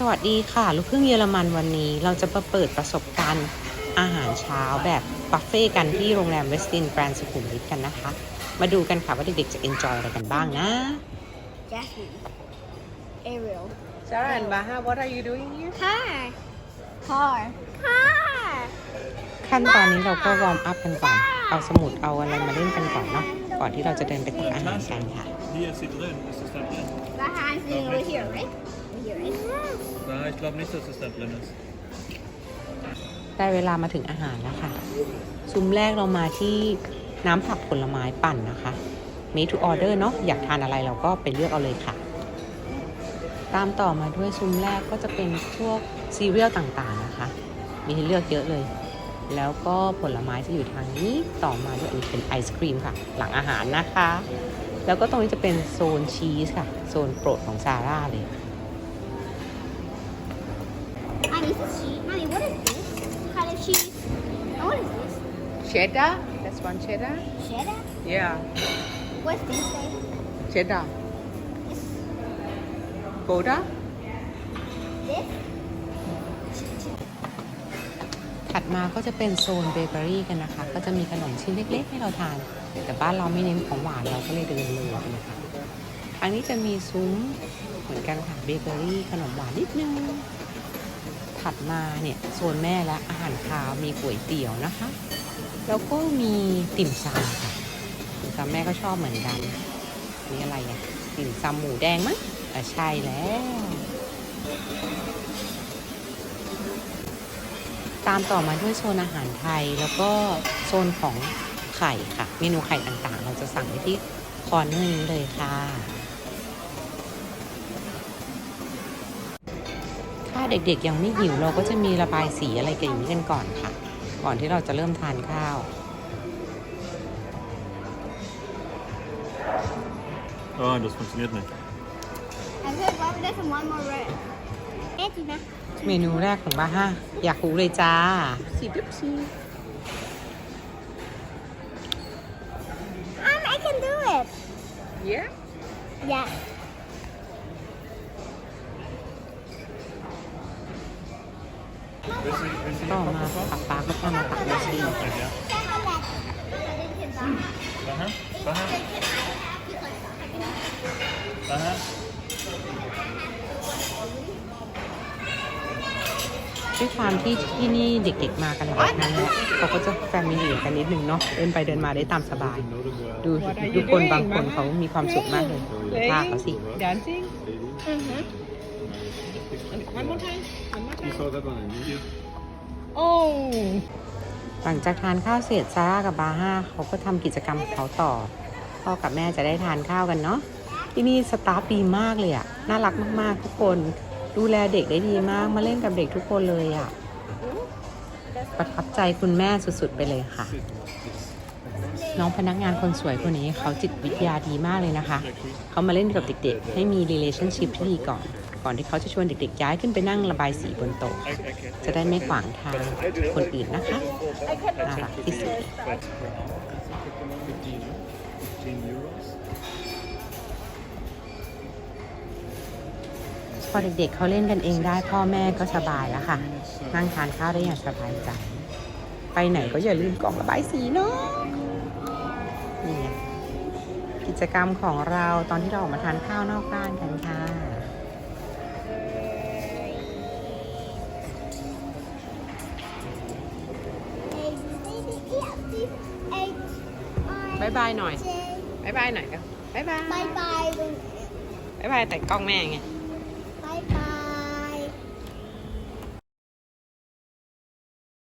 สวัสดีค่ะ ลูกครึ่งเยอรมันวันนี้ เราจะมาเปิดประสบการณ์อาหารเช้าแบบบุฟเฟ่ต์กันที่โรงแรมเวสตินแกรนด์สุขุมวิทกันนะคะ มาดูกันค่ะว่าเด็กๆจะเอนจอยอะไรกันบ้างนะ Jasmine. Ariel. Sarah and Baha what are you doing here Car. Car. Car. ขั้นตอนนี้เราก็วอร์มอัพกันก่อน เอาสมุดเอาอะไรมาเล่นกันก่อนเนาะก่อนที่เราจะเดินไปตักอาหารกันค่ะ Hier zit erin, is de stap in. The hand's sitting over here, right? Over here, right? Nee, niet dat de stap in is. ได้เวลามาถึงอาหารแล้วค่ะ ซุ้มแรกเรามาที่น้ำผักผลไม้ปั่นนะคะ made to order เนาะอยากทานอะไรเราก็ไปเลือกเอาเลยค่ะ ตามต่อมาด้วยซุ้มแรกก็จะเป็นพวกซีเรียลต่างๆนะคะ มีให้เลือกเยอะเลย แล้วก็ผลไม้จะอยู่ทางนี้ต่อมาด้วยอันนี้เป็นไอศครีมค่ะ หลังอาหารนะคะ แล้วก็ตรงนี้จะเป็นโซนชีสค่ะ โซนโปรดของซาร่าเลย Mommy, is this cheese? Mommy, what is this? What kind of cheese? And what is this? cheddar that's one cheddar Cheddar? yeah What's this thing? cheddar This? Gouda This? ถัดมาก็จะเป็นโซนเบเกอรี่กันนะคะ ก็จะมีขนมชิ้นเล็กๆ ให้เราทาน แต่บ้านเราไม่เน้นของหวานเราก็เลยเดินเลยไปนะคะ อันนี้จะมีซุ้มเหมือนกันค่ะเบเกอรี่ขนมหวานนิดนึง ถัดมาเนี่ยโซนแม่และอาหารคาวมีก๋วยเตี๋ยวนะคะ แล้วก็มีติ่มซำค่ะติ่มซำแม่ก็ชอบเหมือนกันนี่อะไรอะติ่มซำหมูแดงมั้งอะใช่แล้วตามต่อมาด้วยโซนอาหารไทยแล้วก็โซนของไข่ค่ะ เมนูไข่ต่างๆ เราจะสั่งไปที่คอร์เนอร์นี้เลยค่ะ ถ้าเด็กๆยังไม่หิวเราก็จะมีระบายสีอะไรกันอย่างนี้กันก่อนค่ะ ก่อนที่เราจะเริ่มทานข้าว Oh, dat functioneert niet. I said one this and one more red. It's enough. เมนูแรกของบ้าห้าอยากรู้เลยจ้าสีดิบซี Um, I can do it. เย้ Yeah. ต่อมาปักปากก็จะมาตักดูสิ Aha, aha. Aha. ด้วยความที่ที่นี่เด็กๆมากันหลายครั้งเนี่ยเขาก็จะแฟมิลี่กันนิดนึงเนาะเดินไปเดินมาได้ตามสบาย ดูดูคนบางคนเขามีความสุขมากเลยดูท่าเขาสิ Dancing? Mm-hmm. One more time. One more time. saw that one in hier. Oh. หลังจากทานข้าวเสร็จซาร่ากับบาห้าเขาก็ทำกิจกรรมของเขาต่อ พ่อกับแม่จะได้ทานข้าวกันเนาะที่นี่สตาฟดีมากเลยอะน่ารักมากๆทุกคน ดูแลเด็กได้ดีมากมาเล่นกับเด็กทุกคนเลยอะประทับใจคุณแม่สุดๆไปเลยค่ะ น้องพนักงานคนสวยคนนี้เขาจิตวิทยาดีมากเลยนะคะ เขามาเล่นกับเด็กๆ ให้มี relationship ที่ดีก่อน ก่อนที่เขาจะชวนเด็กๆย้ายขึ้นไปนั่งระบายสีบนโต๊ะจะได้ไม่ขวางทางคนอื่นนะคะน่ารักที่สุดเลย15 euros. พอเด็กๆเขาเล่นกันเองได้พ่อแม่ก็สบายแล้วค่ะ นั่งทานข้าวได้อย่างสบายใจ ไปไหนก็อย่าลืมกล่องระบายสีเนาะนี่ไงกิจกรรมของเราตอนที่เราออกมาทานข้าวนอกบ้านกันค่ะ บายบายหน่อยบายบายหน่อยกันบายบาย Bye bye. บายบายแต่กล้องแม่ไง Bye